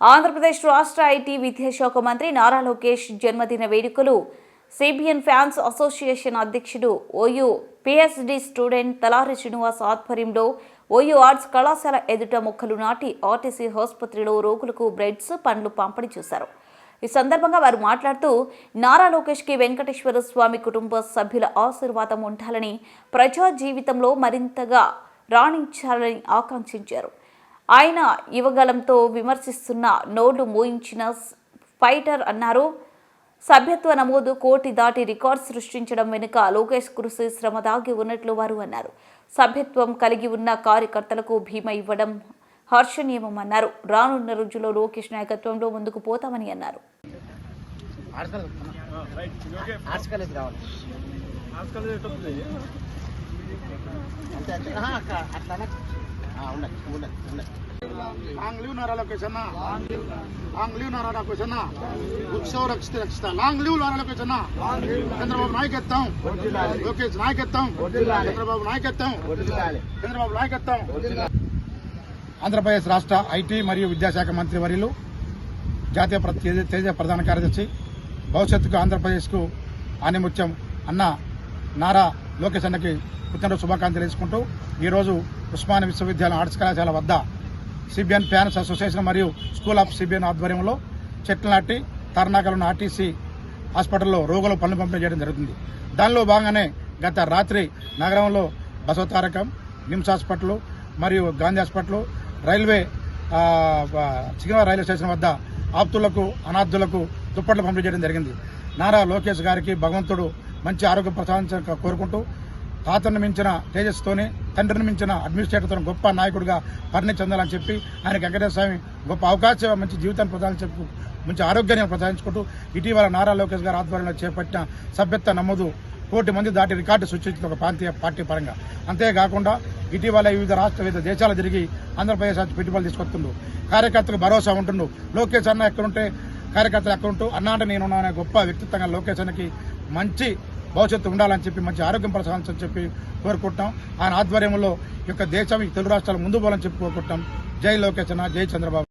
ఆంధ్రప్రదేశ్ రాష్ట్ర ఐటీ విద్యాశాఖ మంత్రి నారా లోకేష్ జన్మదిన వేడుకలు సిబిఎన్ ఫ్యాన్స్ అసోసియేషన్ అధ్యక్షుడు OU PhD student Talari Srinivas ఆధ్వర్యంలో ఓయూ ఆర్ట్స్ కళాశాల ఎదుట మొక్కలు నాటి ఆర్టీసీ ఆసుపత్రిలో రోగులకు బ్రెడ్స్ పండ్లు పంపిణీ చేశారు. ఈ సందర్భంగా వారు మాట్లాడుతూ నారా లోకేష్కి వెంకటేశ్వర స్వామి కుటుంబ సభ్యుల ఆశీర్వాదం ఉండాలని ప్రజా జీవితంలో మరింతగా రాణించాలని ఆకాంక్షించారు. ఆయన యువగలంతో విమర్శిస్తున్న నోటు మోయించిన ఫైటర్ అన్నారు సభ్యత్వ నమోదు కోటి దాటి రికార్డ్ సృష్టించడం వెనుక లోకేష్ కృషి శ్రమ దాగి ఉన్నట్లు వారు అన్నారు సభ్యత్వం కలిగి ఉన్న కార్యకర్తలకు భీమా ఇవ్వడం హర్షణీయమం అన్నారు రానున్న రోజుల్లో లోకేష్ నాయకత్వంలో ముందుకు పోతామని అన్నారు అట్లా లాంగ్ లివ్ నారా లోకేష్ అన్న లాంగ్ లివ్ నారా లోకేష్ అన్న ఉత్సవ రక్షిత రక్షిత లాంగ్ లివ్ నారా లోకేష్ అన్న చంద్రబాబు నాయకత్వం లోకేష్ నాయకత్వం చంద్రబాబు నాయకత్వం చంద్రబాబు నాయకత్వం ఆంధ్రప్రదేశ్ రాష్ట్ర ఐటీ మరియు విద్యాశాఖ మంత్రి వర్యులు జాతీయ తేజ ప్రధాన కార్యదర్శి భవిష్యత్తుకు ఆంధ్రప్రదేశ్కు ఆనిముత్యం అన్న నారా లోకేష్ అన్నకి పుట్టినరోజు శుభాకాంక్షలు తెలుసుకుంటూ ఈరోజు ఉస్మానియా విశ్వవిద్యాలయం ఆర్ట్స్ కళాశాల వద్ద సిబిఎన్ ఫ్యాన్స్ అసోసియేషన్ మరియు స్కూల్ ఆఫ్ సిబిఎన్ ఆధ్వర్యంలో చెట్లు నాటి తరణాకలను ఆర్టీసీ హాస్పిటల్లో రోగులు పనులు పంపిణీ చేయడం జరుగుతుంది. దానిలో భాగంగానే గత రాత్రి నగరంలో బసవతారకం నిమ్స్ హాస్పిటల్ మరియు గాంధీ హాస్పిటల్ రైల్వే ఆ, రైల్వే స్టేషన్ వద్ద ఆప్తులకు అనాథులకు దుప్పట్లు పంపిణీ చేయడం జరిగింది. నారా లోకేష్ గారికి భగవంతుడు మంచి ఆరోగ్య ప్రసాదించ కోరుకుంటూ తాతను మించిన తేజస్తోని తండ్రిని మించిన అడ్మినిస్ట్రేటర్తో గొప్ప నాయకుడిగా పరిణతి చెందాలని చెప్పి ఆయన వెంకటేశ్వర స్వామి గొప్ప అవకాశం మంచి జీవితాన్ని ప్రదానం చెప్పు మంచి ఆరోగ్యాన్ని ప్రసాదించుకుంటూ ఇటీవల నారా లోకేష్ గారు ఆధ్వర్యంలో చేపట్టిన సభ్యత్వ నమోదు కోటి మంది దాటి రికార్డు సృష్టించిన ఒక ప్రాంతీయ పార్టీ పరంగా. అంతేకాకుండా ఇటీవల వివిధ రాష్ట్ర వివిధ దేశాలు తిరిగి ఆంధ్రప్రదేశ్ పెట్టుబడులు తీసుకొస్తుండు. కార్యకర్తలకు భరోసా ఉంటుండు. లోకేష్ అన్న ఎక్కడుంటే కార్యకర్తలు ఎక్కడుంటూ అన్న అంటే నేను అనే గొప్ప వ్యక్తిత్వంగా లోకేష్ అన్నకి మంచి భవిష్యత్తు ఉండాలని చెప్పి మంచి ఆరోగ్యం ప్రసాదించాలని చెప్పి కోరుకుంటాం. ఆయన ఆధ్వర్యంలో ఈ యొక్క దేశం ఈ తెలుగు రాష్ట్రాలు ముందు పోవాలని చెప్పి కోరుకుంటాం. జై లోకేచన జై చంద్రబాబు.